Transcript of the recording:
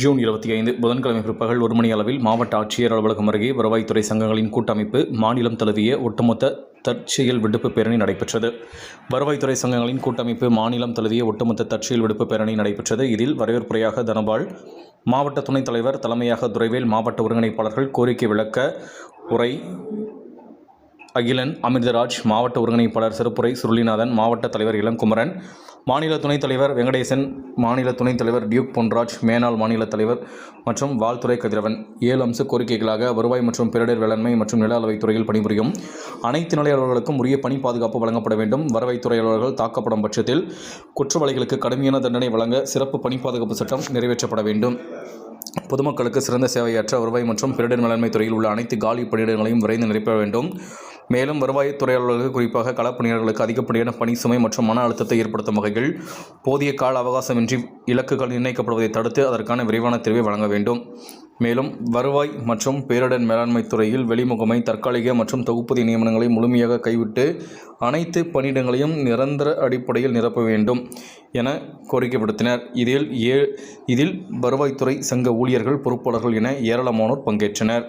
June இருபத்தி ஐந்து புதன்கிழமை பிற்பகல் ஒரு மணி அளவில் மாவட்ட ஆட்சியர் அலுவலகம் அருகே வருவாய்த்துறை சங்கங்களின் கூட்டமைப்பு மாநிலம் தழுவிய ஒட்டுமொத்த தற்செயல் விடுப்பு பேரணி நடைபெற்றது. வருவாய்த்துறை சங்கங்களின் கூட்டமைப்பு மாநிலம் தழுவிய ஒட்டுமொத்த தற்செயல் விடுப்பு பேரணி நடைபெற்றது. இதில் வரவேற்புரையாக தனபால் மாவட்ட துணைத் தலைவர் தலைமையாக துறைவேல் மாவட்ட ஒருங்கிணைப்பாளர்கள் கோரிக்கை விளக்க உரை அகிலன் அமிர்தராஜ் மாவட்ட ஒருங்கிணைப்பாளர் சிறப்புரை சுருளிநாதன் மாவட்ட தலைவர் இளங்குமரன் மாநில துணைத் தலைவர் வெங்கடேசன் மாநில துணைத் தலைவர் டியூக் பொன்ராஜ் மேனாள் மாநில தலைவர் மற்றும் வாழ்த்துறை கதிரவன். ஏழு அம்ச கோரிக்கைகளாக வருவாய் மற்றும் பேரிடர் வேளாண்மை மற்றும் நில அளவைத் துறையில் பணிபுரியும் அனைத்து நிலை அலுவலர்களுக்கும் உரிய பணி பாதுகாப்பு வழங்கப்பட வேண்டும். வருவாய்த்துறை அலுவலர்கள் தாக்கப்படும் பட்சத்தில் குற்றவாளிகளுக்கு கடுமையான தண்டனை வழங்க சிறப்பு பணி பாதுகாப்பு சட்டம் நிறைவேற்றப்பட வேண்டும். பொதுமக்களுக்கு சிறந்த சேவையாற்ற வருவாய் மற்றும் பேரிடர் மேலாண்மை துறையில் உள்ள அனைத்து காலி பணியிடங்களையும் விரைந்து நிரப்ப வேண்டும். மேலும் வருவாய்த்துறை அலுவலர்கள் குறிப்பாக களப்பணியாளர்களுக்கு அதிகப்படியான பணி சுமை மற்றும் மன அழுத்தத்தை ஏற்படுத்தும் வகையில் போதிய கால அவகாசமின்றி இலக்குகள் நிர்ணயிக்கப்படுவதை தடுத்து அதற்கான விரைவான தீர்வை வழங்க வேண்டும். மேலும் வருவாய் மற்றும் பேரிடர் மேலாண்மை துறையில் வெளிமுகமை தற்காலிக மற்றும் தொகுப்பதி நியமனங்களை முழுமையாக கைவிட்டு அனைத்து பணியிடங்களையும் நிரந்தர அடிப்படையில் நிரப்ப வேண்டும் என கோரிக்கை விடுத்தனர் இதில் ஏ இதில் வருவாய்த்துறை சங்க ஊழியர்கள் பொறுப்பாளர்கள் என ஏராளமானோர் பங்கேற்றனர்.